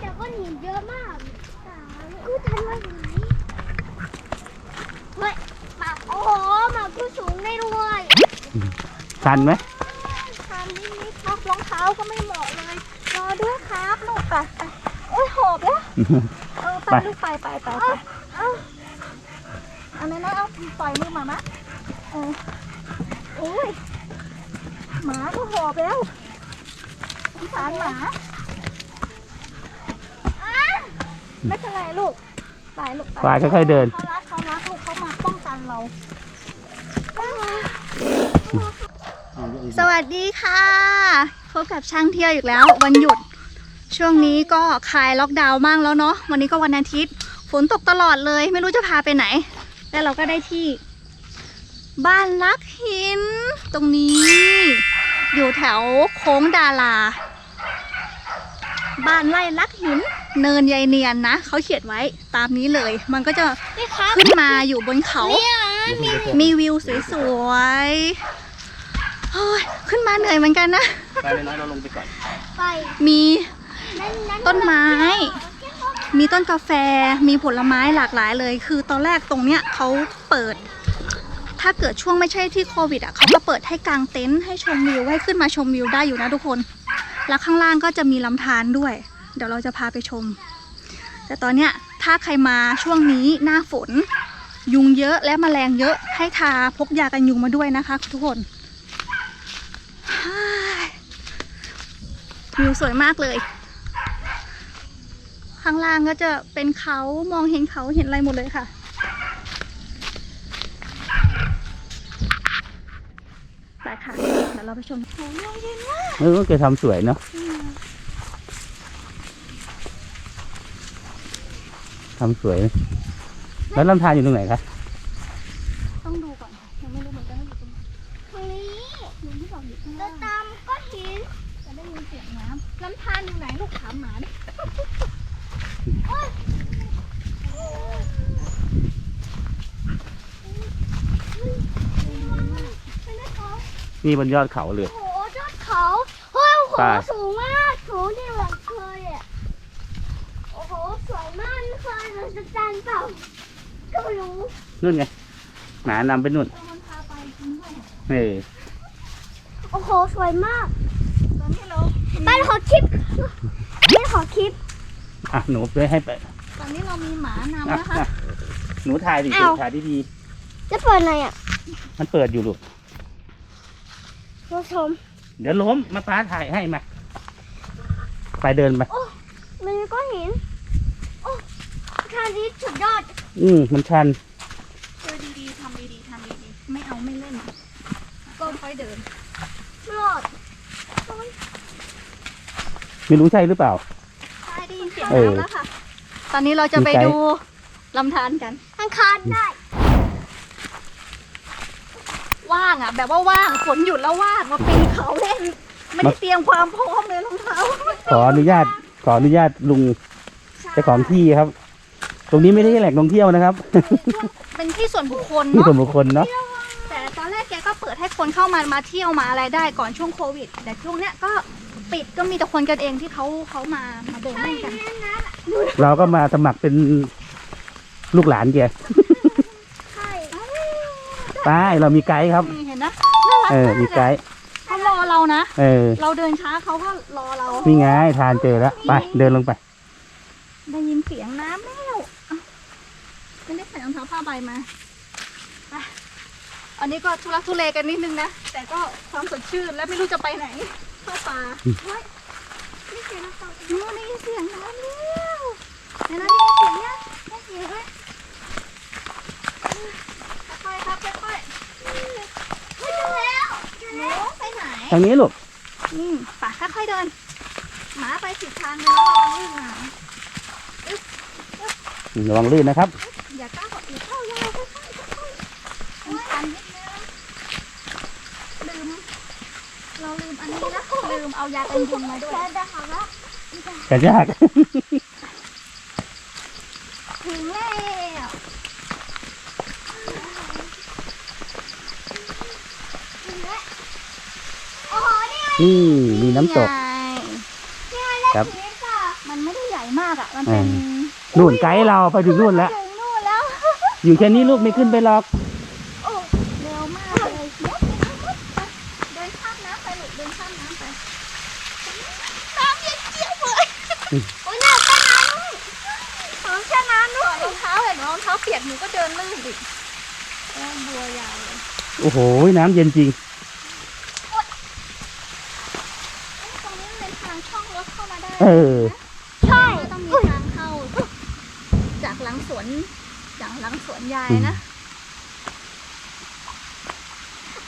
แต่ก้อนหินเยอะมากกูทันมาไหนเฮ้ยหมาโอ้โหหมากูสูงได้ด้วยชันไหมทำนิดนิดครับรองเท้าก็ไม่เหมาะเลยรอด้วยครับลูกไปไปโอ้ยหอบแล้วเออไปลูกไปไปไปไปเอาอันนั้นนะเอาปล่อยมือหมามะเออโอ้ยหมาก็หอบแล้วสงสารหมาอะ ไม่เป็นไรลูกไปลูกปลายค่อยๆเดิน เขารักเขารักลูกเขามาป้องกันเรา สวัสดีค่ะพบกับช่างเที่ยวอีกแล้ว วันหยุด ช่วงนี้ก็คลายล็อกดาวน์บ้างแล้วเนาะวันนี้ก็วันอาทิตย์ ฝนตกตลอดเลย ไม่รู้จะพาไปไหน แล้วเราก็ได้ที่ บ้านลักหิน ตรงนี้ อยู่แถวโค้งดารา บ้านไร่ลักหิน เนินยายเนียนนะเขาเขียนไว้ตามนี้เลย มันก็จะขึ้นมาอยู่บนเขา มีวิวสวยๆเฮ้ยขึ้นมาเหนื่อยเหมือนกันนะไปน้อยเราลงไปก่อนมีต้นไม้ มีต้นกาแฟ มีผลไม้หลากหลายเลย คือตอนแรกตรงเนี้ยเขาเปิด ถ้าเกิดช่วงไม่ใช่ที่โควิดอะเขาก็เปิดให้กางเต็นท์ให้ชมวิวให้ขึ้นมาชมวิวได้อยู่นะทุกคน แล้วข้างล่างก็จะมีลำธารด้วย เดี๋ยวเราจะพาไปชม แต่ตอนเนี้ยถ้าใครมาช่วงนี้หน้าฝน ยุงเยอะและแมลงเยอะให้ทาพกยากันยุงมาด้วยนะคะทุกคนวิวสวยมากเลย ข้างล่างก็จะเป็นเขามองเห็นเขาเห็นอะไรหมดเลยค่ะ ไปค่ะ เดี๋ยวเราไปชมโอ้ยเย็นมากเออแกทำสวยเนาะทำสวย แล้วลำธารอยู่ตรงไหนคะ ต้องดูก่อนค่ะยังไม่รู้เหมือนกันว่าอยู่ตรงไหนตรงนี้ลุงที่บอกอยู่ข้างล่างตามก็หินจะได้ยินเสียงน้ำลำธารอยู่ไหนลูกถามหมาดิโอ๊ยไม่ได้เขา นี่บนยอดเขาเลย โอ้โหยอดเขาเฮ้ยโอ้โหไป สูงมากสูงที่เหมือนเคยอะโอ้โหสวยมากไม่เคยเลยจะจันเปล่าก็ไม่รู้นู่นไงหมานำไปนู่นเออมันพาไปจริงด้วยเออโอ้โหสวยมากตอนนี้เราบ้านขอคลิปบ้านขอคลิป อะหนูไปให้ไปตอนนี้เรามีหมานอะำนะคะ อะหนูถ่ายดิอ้าว ถ่ายดีจะเปิดไงอะ ๆมันเปิดอยู่ลูก ผู้ชมเดี๋ยวล้มมาป้าถ่ายให้มาไปเดินไปมันก็หิน โอ้ทางนี้สุดยอดอืมมันชันเจอดีๆทำดีๆทำดีๆไม่เอาไม่เล่นก็ค่อยเดินรอดไม่รู้ใช่หรือเปล่า ใช่ได้ยินเสียงเออน้ำแล้วค่ะ ตอนนี้เราจะไปมีไกด์ดูลำธารกันทางคานได้ ว่างอะ แบบว่าว่างฝนหยุดแล้วว่างมาปีนเขาเล่น ไม่ได้เตรียมความพร้อมเลยรองเท้าขออนุญาตขออนุญาตลุงเจ้าของที่ครับ ตรงนี้ไม่ได้แหล่งท่องเที่ยวนะครับ เป็นที่ส่วนบุคคลที่เนาะส่วนบุคคลเนาะแต่ตอนแรกแกก็เปิดให้คนเข้ามามาเที่ยวมาอะไรได้ก่อนช่วงโควิด แต่ช่วงเนี้ยก็ปิดก็มีแต่คนกันเองที่เขาเขามามาเดินเล่นกัน เราก็มาสมัครเป็นลูกหลานแกใช่ ไปเรามีไกด์ครับ นี่เห็นนะน่ารักเออ มีมากไกเลยด์เขารอเรานะ เออ เราเดินช้าเขาก็รอเรา นี่ไงทานเจอแล้ว ไปเดินลงไป ได้ยินเสียงน้ำแล้วอะไม่ได้ใส่รองเท้าผ้าใบมาไปอันนี้ก็ทุลักทุเลกันนิดนึงนะ แต่ก็ความสดชื่นและไม่รู้จะไปไหน เข้าป่าเฮ้ยนี่เสียงน้ำตกนู่นได้ยินเสียงน้ำแล้วเดี๋ยวนะได้ยินเสียงเนี่ยได้เสียงไหมค่อยๆครับค่อยๆเฮ้ยเจอแล้วเจอแล้วไปไหน ทางนี้ลูกอืมป่ะค่อยๆเดิน หมาไปผิดทางเลยแล้วระวังลื่นหมาระวังลื่นนะครับ อย่าก้าวอย่าเข้ายาวค่อยๆค่อยๆมันชันนิดนึงลืม เราลืมอันนี้นะลืมเอายากันยุงมาด้วยจะหาละกระยาก ถึงแล้วถึงแล้วโอ้โห นี่ไงนี่มีน้ำตก นี่ไงเล่นครับชีวิตค่ะมันไม่ได้ใหญ่ญ่มากอะ มันเป็นนู่นไกด์เราไปถึงนู่นแล้ว ถึงนู่นแล้ว อยู่แค่นี้ลูกไม่ขึ้นไปหรอกโอ้เร็วมากเลยเดี๋ยวเดินข้ามน้ำไปหลุดเดินข้ามน้ำไปน้ำเย็นเจี๊ยบเลยโอ้ยเนี่ยต้นน้ำด้วยถอนแช่น้ำด้วยรองเท้าเห็นไหมรองเท้าเปียกหนูก็เดินลื่นดิแก้มบัวยาวเลยโอ้โหน้ำเย็นจริง ตรงนี้มันเป็นทางช่องรถเข้ามาได้เออ ใช่ต้องมีทางเข้า จากหลังสวนจากหลังสวนยายนะ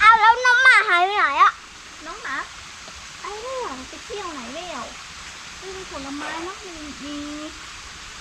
เอาแล้วน้องหมาหายไปไหนอะน้องหมาไอ้เรี่ยวไปเที่ยวไหนเรี่ยวมีผลไม้เนอะมีมี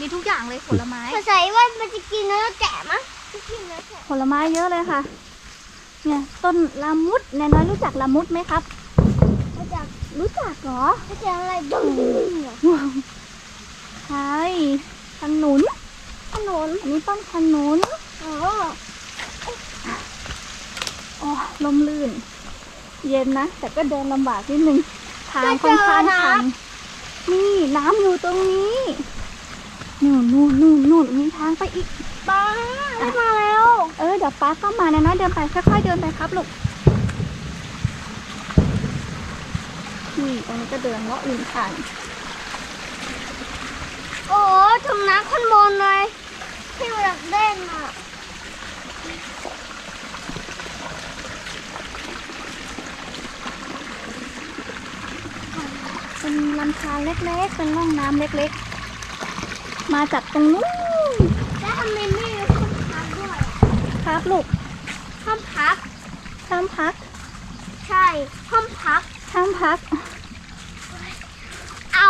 มีทุกอย่างเลยผลไม้สงสัยว่ามันจะกินเนื้อแกะมั้งจะกินเนื้อแกะผลไม้เยอะเลยค่ะ เนี่ยต้นละมุดแนน้อยรู้จักละมุดไหมครับมาจาก รู้จักเหรอมาจากอะไรบึ้งใช่ขนุนถนนอันนี้ต้นขนุนอ๋ออ๋อลมลื่น เย็นนะ แต่ก็เดินลำบากนิดนึง ทางค่อนข้างชันนี่น้ำอยู่ตรงนี้นู่นนู่นนู่นนู่นมีทางไปอีกป้าได้มาแล้ว เออเดี๋ยวป้าก็มานะน้อยเดินไปค่อยๆเดินไปครับลูก นี่ตรงนี้ก็เดินเลาะริมทางโอ้ถึงน้ำข้างบนเลยที่เราอยากเล่นอะเป็นลำธารเล็กๆ เป็นร่องน้ำเล็กๆ มาจากตรงนู้นแล้วทำไมไม่มีคนพักด้วยอะครับลูกห้องพักห้ามพัก ใช่ห้องพักห้ามพัก เอา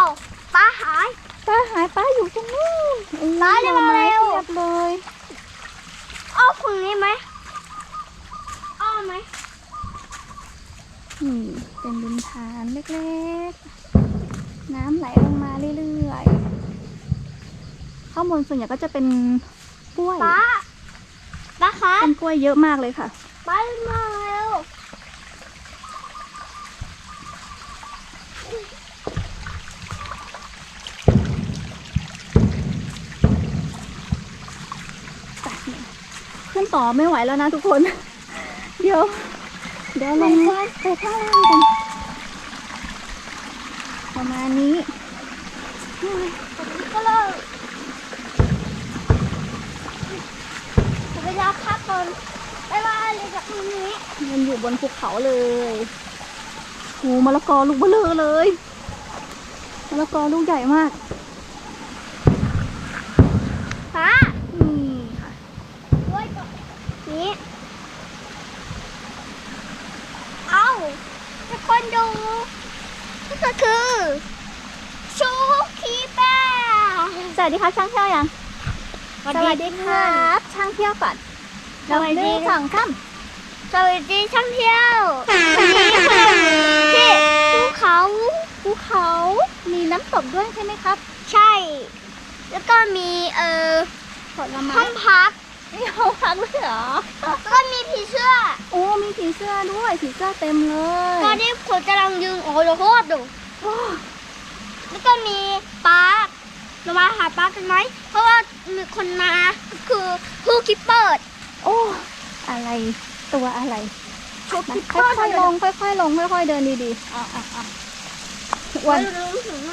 ป้าหาย ป้าหายป้าอยู่ตรงนู้นป้าเร็วหน่อไม้เร็วเทียบเลยอ้อฝั่งนี้ไหมอ้อไหมนี่เป็นริมทานเล็กๆ น้ำไหลลงมาเรื่อยๆ ข้างบนส่วนใหญ่ก็จะเป็นกล้วยป้าป้าคะเป็นกล้วยเยอะมากเลยค่ะป้ามาแล้ว ขึ้น ต่อไม่ไหวแล้วนะทุกคน เดี๋ยว เดี๋ยวลงไปข้างล่างกัน ประมาณนี้ก็เลยเวลาพักก่อนไปว่าอะไรจากตรงนี้มันอยู่บนภูเขาเลยโหมะละกอลูกเบลอเลยมะละกอลูกใหญ่มาก ป้า นี่ค่ะ ด้วยก่อนนี้ เอาทุกคน ดูนี่ก็คือ ชูคีแป้สวัสดีครับช่างเที่ยวยังบช่างเที่ยวก่อนสวัสดีสวัสดีสองข้ามสวัสดีช่างเที่ยววันนี้คือที่ภูเขาภูเขามีน้ำตกด้วยใช่ไหมครับ ใช่ แล้วก็มีเอ่อผลไม้ห้องพัก มีห้องพักด้วยเหรอแล้วก็มีผีเสื้อ โอ้ มีผีเสื้อด้วยผีเสื้อเต็มเลยตอนนี้ผมกำลังยืนโอ้โหโคตรดูโอ้แล้วก็มีปลาเรามาหาปลากันไหม เพราะว่ามีคนมาคือผู้คิปเปิด โอ้ อะไรตัวอะไรผู้นะคิปค่เปิดอยๆลงค่อยๆลงค่อยๆเดินดีๆอะอะอะอ้วันน้อ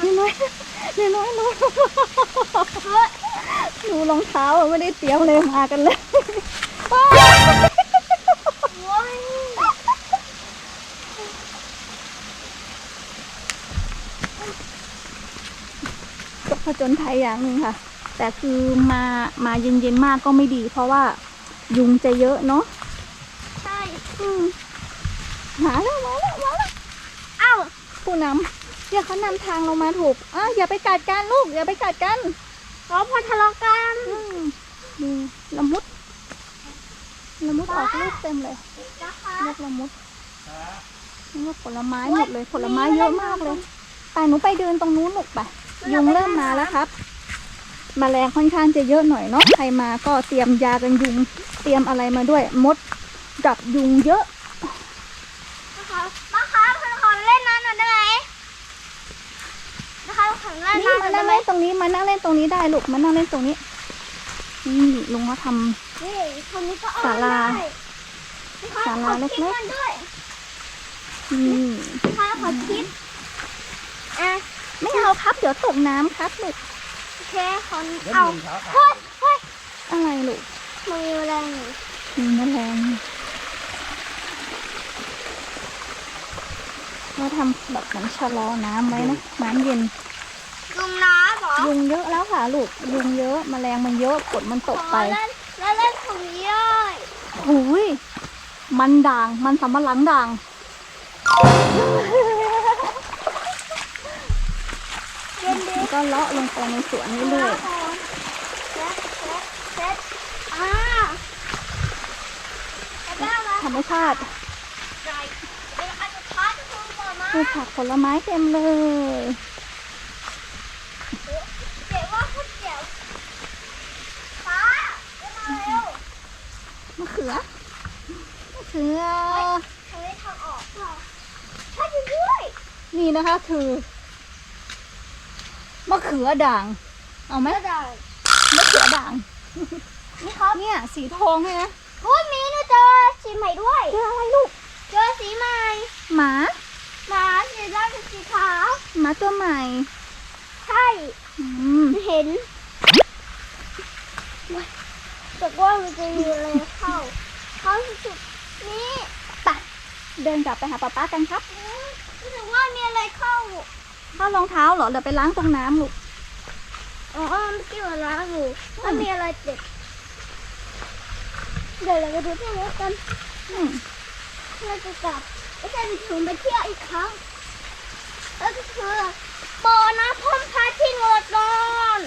ยน้อยน้อยน้อย ดูรองเท้าอะไม่ได้เตรียมเลยมากันเลยก็ผจญภัยอย่างหนึ่งค่ะ แต่คือมามาเย็นๆมากก็ไม่ดี เพราะว่ายุงจะเยอะเนาะใช่อืมมาแล้วมาแล้วมาแล้วเอ้าผู้นำเนี่ยเขานำทางเรามาถูกอะอย่าไปกัดกันลูก อย่าไปกัดกัน ขอพอทะเลาะกันอืมดูละมุด ละมุดออกลูกเต็มเลยนะคะลูกละมุดนี่ว่าผลไม้หมดเลย ผลไม้เยอะมากเลยไปหนูไปเดินตรงนู้นลูกไปยุงเริ่มมาแล้วครับแมลงค่อนข้างจะเยอะหน่อยเนาะใครมาก็เตรียมยากันยุง เตรียมอะไรมาด้วย มดดับยุงเยอะ นะคะมาคะขอเล่นน้ำหน่อยได้ไหมนะคะขอเล่นนี่น้ำมาได้นั่งไหมเล่นตรงนี้มานั่งเล่นตรงนี้ได้ลูกมานั่งเล่นตรงนี้นี่ลุงเขาทำนี่คนนี้ก็เอศาลาได้พี่คะศาลาขอคลิปเล็กๆมันด้วยนี่พี่คะขอคลิปอะไม่เอาครับเดี๋ยวตกน้ำครับลูกโอเคขอเอาเฮ้ยเฮ้ยอะไรลูกมันมีแรงอยู่มีแมลงเราทำแบบเหมือนชะลอน้ำไว้นะน้ำเย็น ลุงน้ำเหรอยุงเยอะแล้วค่ะลูกยุงเยอะแมลงมันเยอะฝนมันตกไปขอเล่นแล้วเล่นตรงนี้ได้หุยมันด่างมันสำมะหลังด่างเย็นดีแล้วก็เลาะลงไปในสวนนี้เลยเซ็ตเซ็ตเซ็ตอ่าแล้วก็อะไรธรรมชาติไรเดี๋ยวอันสุดท้ายจะคุณต่อมาปลูกผักผลไม้เต็มเลย เดี๋ยวว่าคุณเดี๋ยวป้าเดี๋ยวมาเร็ว มะเขือมะเขือ ทางนี้ทางออกค่ะใช่จริงด้วย นี่นะคะ คือมะเขือด่าง เอาไหมไม่ได้มะเขือด่าง นี่ครับเนี่ย สีทองเลยนะอุ้ยมีหนูเจอสีใหม่ด้วยเจออะไรลูก เจอสีใหม่ หมา หมาสีดำกับสีขาว หมาตัวใหม่ ใช่ อืมเห็นแต่ว่ามันจะมีอะไรเข้า เข้าสุดๆนี่ไปเดินกลับไปหาป๊าป๊ากันครับรู้สึกว่า มีอะไรเข้าเข้ารองเท้าเหรอเดี๋ยวไปล้างตรงน้ำลูกอ๋อมันเกี่ยวกับล้างอยู่มันมีอะไรติดเดี๋ยวเราไปดูที่รถกันอืมเราจะกลับไม่ใช่ไปถึงไปเที่ยวอีกครั้งแล้วก็คือบ่อน้ำพ่นพาที่หนวดนอน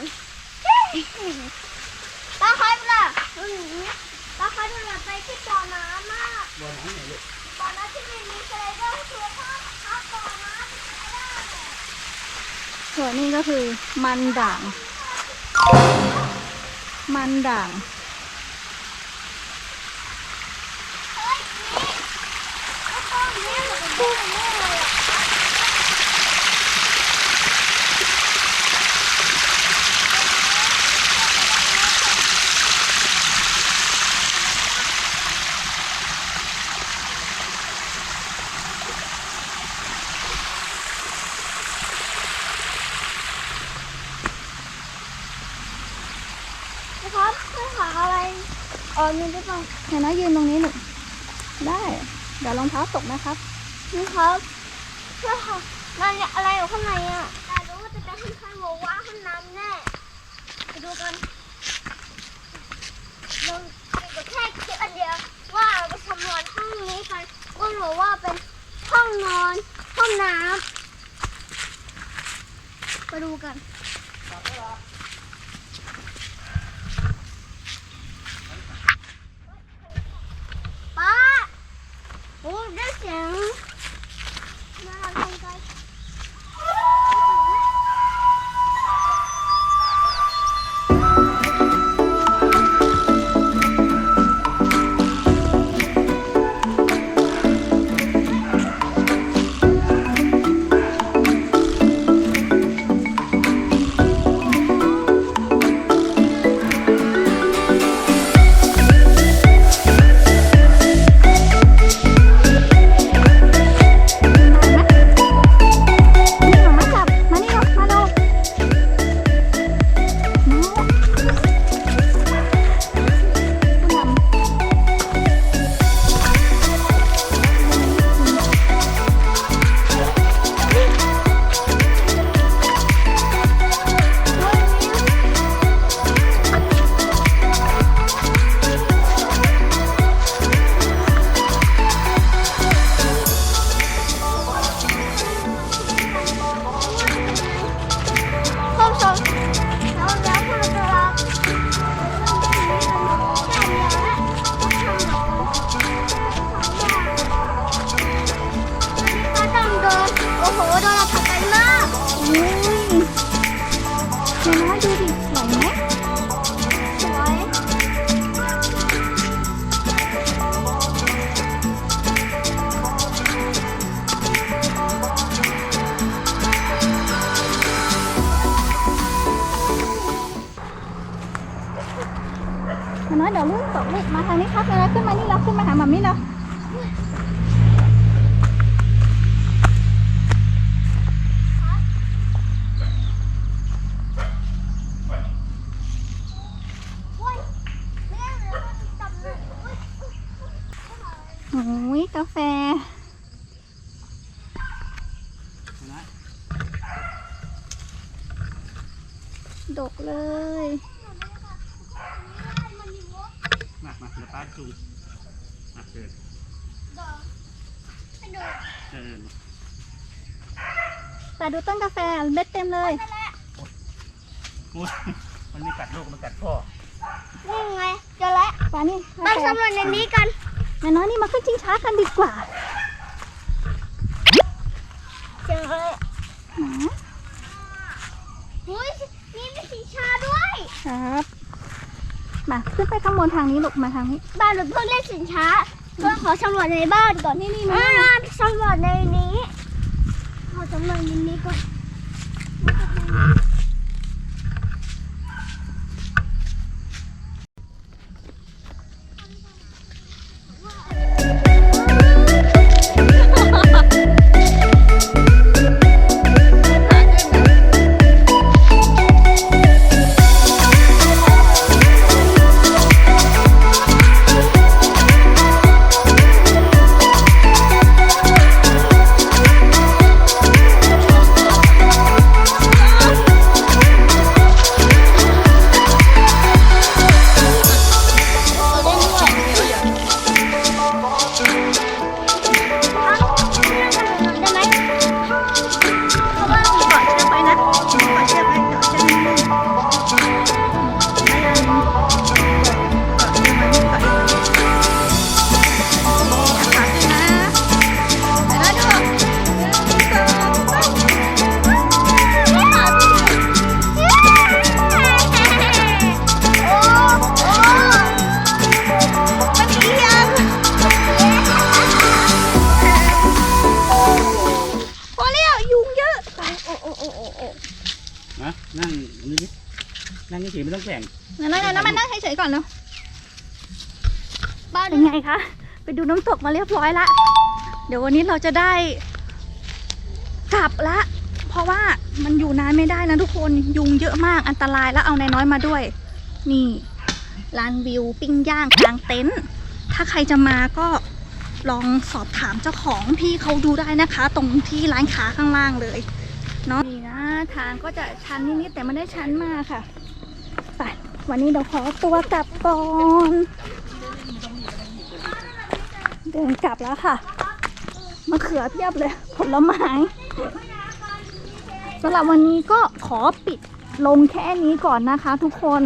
ตาใครเปล่าตาใครเปล่าไปที่บ่อน้ำมาก บ่อน้ำไหนลูก บ่อน้ำที่ไม่มีสไลเดอร์ตัวข้ามข้ามบ่อน้ำสไลเดอร์ ส่วนนี้ก็คือมันด่าง มันด่างเฮ้ยนี่ก็ต้นนี้เหมือนกับต้นนี้เลยอะ นะครับ ไม่หาอะไรอ๋อนี่ได้ป่ะเห็นไหมยืนตรงนี้ลูกได้ เดี๋ยวรองเท้าตกนะครับ นี่ครับเพื่อหามันเนี่ยอะไรอยู่ข้างในอะแต่รู้ว่าจะเป็นห้องข้างบอกว่าห้องน้ำแน่ไปดูกันเราเดี๋ยวแค่คิดอันเดียวว่าเราไปสำรวจห้องนี้กันว่าหรือว่าเป็นห้องนอน ห้องน้ำไปดูกัน ป้าโอ้ แต่ดูต้นกาแฟเม็ดเต็มเลยอุ้ยมันมีกัดลูกมันกัดพ่อนี่ไงเจอแล้วปานี่ไปสำรวจในนี้กันแม่น้อยนี่มาขึ้นชิงช้ากันดีกว่าเจอเลยหมาอุ้ยนี่มีสีชาด้วยครับมาขึ้นไปข้างบนทางนี้ลูกมาทางนี้บ้านหนูเพิ่งเล่นสินช้าเพื่อขอสำรวจในบ้านก่อนนี่นี่มาสำรวจในนี้ขอ สำรวจในนี้ก่ บ้านเป็นไงคะ ไปดูน้ำตกมาเรียบร้อยละ เดี๋ยววันนี้เราจะได้กลับละ เพราะว่ามันอยู่นานไม่ได้นะทุกคน ยุงเยอะมากอันตรายแล้วเอานายน้อยมาด้วย นี่ลานวิวปิ้งย่างกลางเต็นท์ ถ้าใครจะมาก็ลองสอบถามเจ้าของพี่เขาดูได้นะคะ ตรงที่ร้านค้าข้างล่างเลยเนาะนี่นะทางก็จะชันนิดๆแต่ไม่ได้ชันมากค่ะไปวันนี้เราขอตัวกลับก่อน เดินกลับแล้วค่ะมะเขือเพียบเลย ผลไม้สำหรับวันนี้ก็ขอปิดลงแค่นี้ก่อนนะคะทุกคน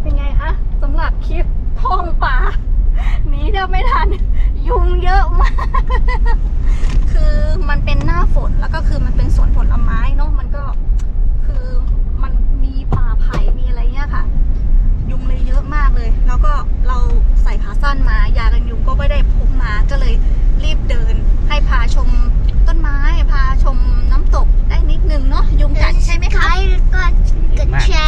เป็นไงคะสำหรับคลิปท่องป่าหนีแทบไม่ทัน ยุงเยอะมาก คือมันเป็นหน้าฝนแล้วก็คือมันเป็นสวนผลไม้เนาะมันก็ มาก ๆ เลย แล้วก็เราใส่ขาสั้นมายากันยุงก็ไม่ได้พกมาก็เลยรีบเดิน ให้พาชมต้นไม้ พาชมน้ำตกได้นิดนึงเนาะยุงกัดใช่ไหมคะใช่ก็กดแชร์